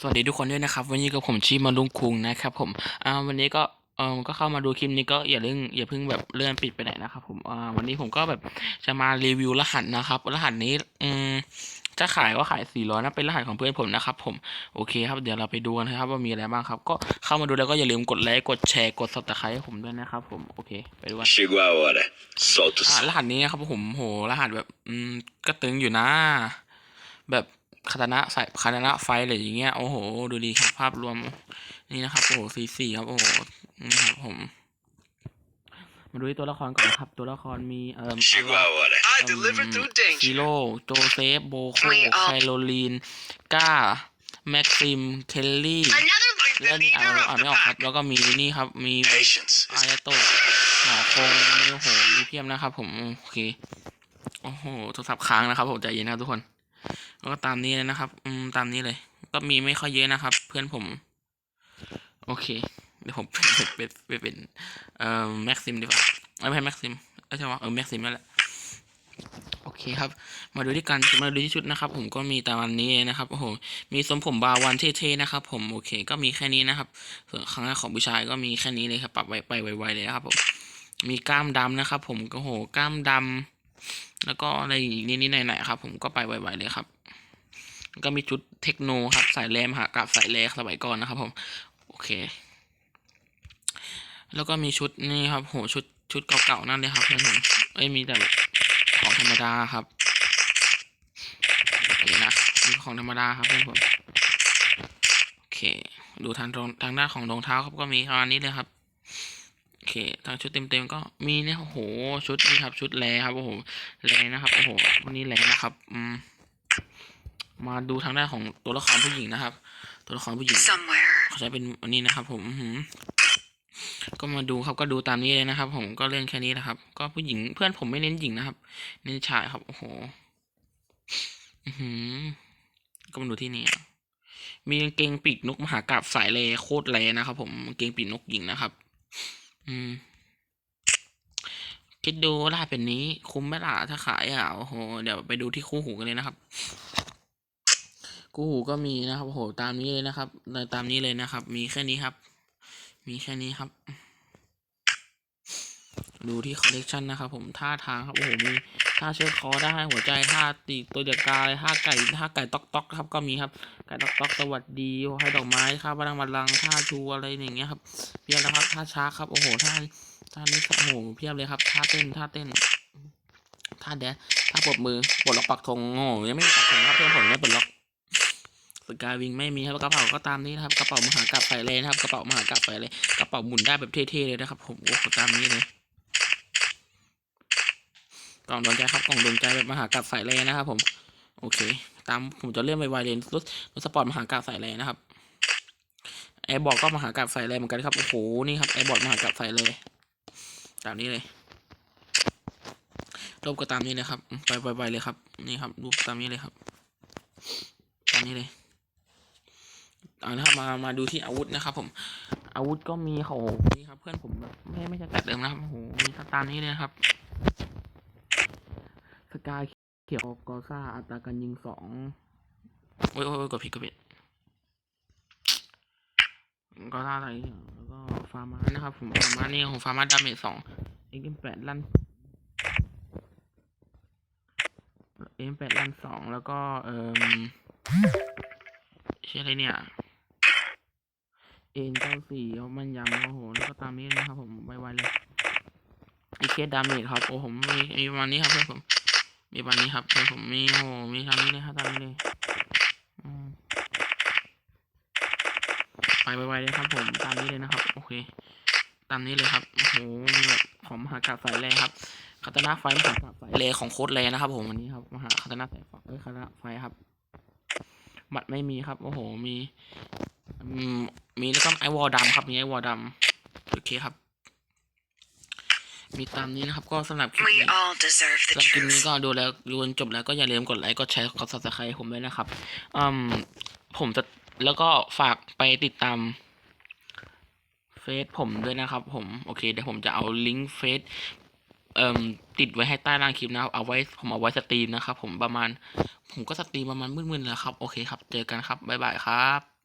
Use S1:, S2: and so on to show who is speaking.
S1: สวัสดีทุกคนด้วยนะครับ วันนี้กับผมชีมาลุงคุงนะครับ ผมอ่าวันนี้ก็เออก็เข้ามาดูคลิปนี้ก็อย่าเพิ่งอย่าเพิ่งแบบเลื่อนปิดไปไหนนะครับ ผมอ่าวันนี้ผมก็แบบจะมารีวิวรหัสนะครับ รหัสนี้อืมจะขายก็ขาย400นะเป็นรหัสของเพื่อนผมนะครับ ผมโอเคครับเดี๋ยวเราไปดูกันนะครับ ว่ามีอะไรบ้างครับ ก็เข้ามาดูแล้วก็อย่าลืมกดไลค์กดแชร์กด subscribe ให้ผมด้วยนะครับ ผมโอเคไปดูกัน
S2: Chegou a hora. Solta o
S1: อะ
S2: som.
S1: รหัสนี้นะครับผมโหรหัสแบบอืมก็ตึงอยู่นะ แบบ คาตานะใส่คาตานะไฟอะไรอย่างเงี้ยโอ้โห ดูดีครับภาพรวมนี่นะครับโอ้โหสีสีครับโอ้โหนะครับผมมาดูที่ตัวละครก่อนนะครับตัวละครมีเอ่อ
S2: Chegou a hora.
S3: I deliver through
S1: ซี
S3: danger.
S1: โร่โจเซฟโบโค
S4: We all-
S1: ไคโรลีนก้าแม็กซิมเคลลี่
S4: Another
S1: แล้วนี่อ่าน
S3: leader
S1: อ่าน
S3: of
S1: ไม่
S3: the
S1: ออกครับ
S3: pack.
S1: แล้วก็มีนี่ครับมี
S2: Patience.
S1: อายาโตะหมอคงมีโอ้โหมีเพียบนะครับ ผมโอเคโอ้โหโทรศัพท์ค้างนะครับผมใจเย็นนะครับทุกคน แล้วก็ตามนี้เลยนะครับ อืมตามนี้เลย ก็มีไม่ค่อยเยอะนะครับ เพื่อนผม โอเค เดี๋ยวผมเป็นเป็นเป็นเป็นเอ่อแม็กซิมดีกว่าไม่ใช่แม็กซิมไม่ใช่ว่าเออแม็กซิมนั่นแหละโอเคครับ มาดูที่กันมาดูที่ชุดนะครับ ผมก็มีตามวันนี้เลยนะครับโอ้โหมีทรงผมบาวันเท่ๆนะครับ ผมโอเค ก็มีแค่นี้นะครับส่วนข้งหน้าของผู้ชายก็มีแค่นี้เลยครับปรับไวไปไวๆเลยนะครับผมมีกล้ามดำนะครับ ผมก็โหกล้ามดำแล้วก็อะไรอีกนิดๆหน่อยๆครับ ผมก็ไปไวๆเลยครับ ก็มีชุดเทคโนครับสายแรมหากับสายแรกสมัยก่อนนะครับผมโอเค แล้วก็มีชุดนี่ครับโหชุดชุดเก่าๆนั่นเลยครับเพื่อนผมเอ้ยมีแต่แบบของธรรมดาครับโอเคนะมีของธรรมดาครับเพื่อนผมโอเค ดูทางรงทางด้านของรองเท้าครับก็มีประมาณนี้เลยครับโอเคทางชุดเต็มๆก็มีเนี่ยโอ้โหชุดนี้ครับชุดแลครับโอ้โหแลนะครับโอ้โหวันนี้แลนะครับอืม มาดูทางด้านของตัวละครผู้หญิงนะครับ ตัวละครผู้หญิง
S4: somewhere.
S1: เขาใช้เป็นอันนี้นะครับ ผมอื้อหือก็มาดูครับก็ดูตามนี้เลยนะครับ ผมก็เล่นแค่นี้นะครับ ก็ผู้หญิงเพื่อนผมไม่เน้นหญิงนะครับ เน้นชายครับโอ้โหอือหือก็มาดูที่นี่อะมีกางเกงปีกนกมหากราบสายเลโคตรแลนะครับ ผมกางเกงปีกนกหญิงนะครับ อืมคิดดูถ้าเป็นนี้คุ้มไหมล่ะถ้าขายอะโอ้โหเดี๋ยวไปดูที่คู่หูกันเลยนะครับ คู่หูก็มีนะครับโอ้โหตามนี้เลยนะครับเลยตามนี้เลยนะครับ มีแค่นี้ครับ มีแค่นี้ครับ ดูที่คอลเลกชันนะครับ ผมท่าทางครับโอ้โหมีท่าเชือกคอได้หัวใจท่าตีตัวเดือดกาเลยท่าไก่ท่าไก่ตอกตอกครับก็มีครับไก่ตอกตอกสวัสดีให้ดอกไม้ข้าวบาลังบัลลังท่าชูอะไรอย่างเงี้ยครับเพียบแล้วครับท่าช้าครับโอ้โหท่าท่านี้โอ้โหเพียบเลยครับท่าเต้นท่าเต้นท่าแดนท่าปรบมือปลดล็อกปักธงโอ้ยังไม่ปักธงครับเพื่อนผมยังไม่ปลดล็อก สกายวิงไม่มีครับกระเป๋าก็ตามนี้นะครับกระเป๋ามหากราบไฟเลยนะครับกระเป๋ามหากราบไฟเลยกระเป๋าหมุนได้แบบเท่ๆเลยนะครับ ผมโอ้โหตามนี้เลยกล่องดวงใจครับกล่องดวงใจแบบมหากราบไฟเลยนะครับ ผมโอเค ตามผมจะเลื่อนไปไวๆเลยรถรถสปอร์ตมหากราบไฟเลยนะครับแอร์บอร์ดก็มหากราบไฟเลยเหมือนกันครับโอ้โหนี่ครับแอร์บอร์ดมหากราบไฟเลยตามนี้เลยรูปก็ตามนี้เลยครับ ไปไวๆเลยครับ นี่ครับรูปตามนี้เลยครับ ตามนี้เลย อานะครับมามาดูที่อาวุธนะครับ ผม อาวุธก็มีโอ้โหนี่ครับ เพื่อนผมแบบไม่ไม่ใช่แต่เดิมนะครับโอ้โหมีสตามนี้เลยครับสกายเขียวกอซ่าอัตราการยิงสองโอ้ยโอ้ยกดผิดกดผิดกอซ่าอะไรแล้วก็ฟาร์มานะครับ ผมฟาร์มานี่ของฟาร์มาดาเมจสองเอ็มแปดลั่นเอ็มแปดลั่นสองแล้วก็เอ่มชื่ออะไรเนี่ย เอ็นเก้าสี่มันยำโอ้โหแล้วก็ตามนี้นะครับผมไวๆเลยอีเคสดาเมจครับโอ้ผมมีมีประมาณนี้ครับเพื่อนผม มีประมาณนี้ครับเพื่อนผมมีโอ้มีทำนี้เลยครับตามนี้เลยไปไวๆเลยครับผมตามนี้เลยนะครับ โอเค ตามนี้เลยครับโอ้โหแบบของมหากาบสายแรงครับคาตานาไฟมหากาบสายแรของโค้ดแรนะครับ ผมวันนี้ครับมหาคาตานาสายไฟเอ้ยคาตานาไฟครับหมัดไม่มีครับ โอ้โห มี มมีแล้วก็ไอวอลดำครับ มีไอวอลดำโอเคครับ มีตามนี้นะครับ ก็สำหรับคลิป
S4: We
S1: นี้
S4: all deserve
S1: สำห
S4: the
S1: รับคลิปนี้
S4: truth.
S1: ก็ดูแล้วดูจนจบแล้วก็อย่าลืมกดไลค์กดแชร์กด subscribe ผมด้วยนะครับอืมผมจะแล้วก็ฝากไปติดตามเฟซผมด้วยนะครับ ผมโอเคเดี๋ยวผมจะเอาลิงก์เฟซเอ่มติดไว้ให้ใต้ล่างคลิปนะครับเอาไว้ผมเอาไว้สตรีมนะครับ ผมประมาณ ผมก็สตรีมประมาณมืดๆแล้วครับ โอเคครับ เจอกันครับ บ๊ายบายครับ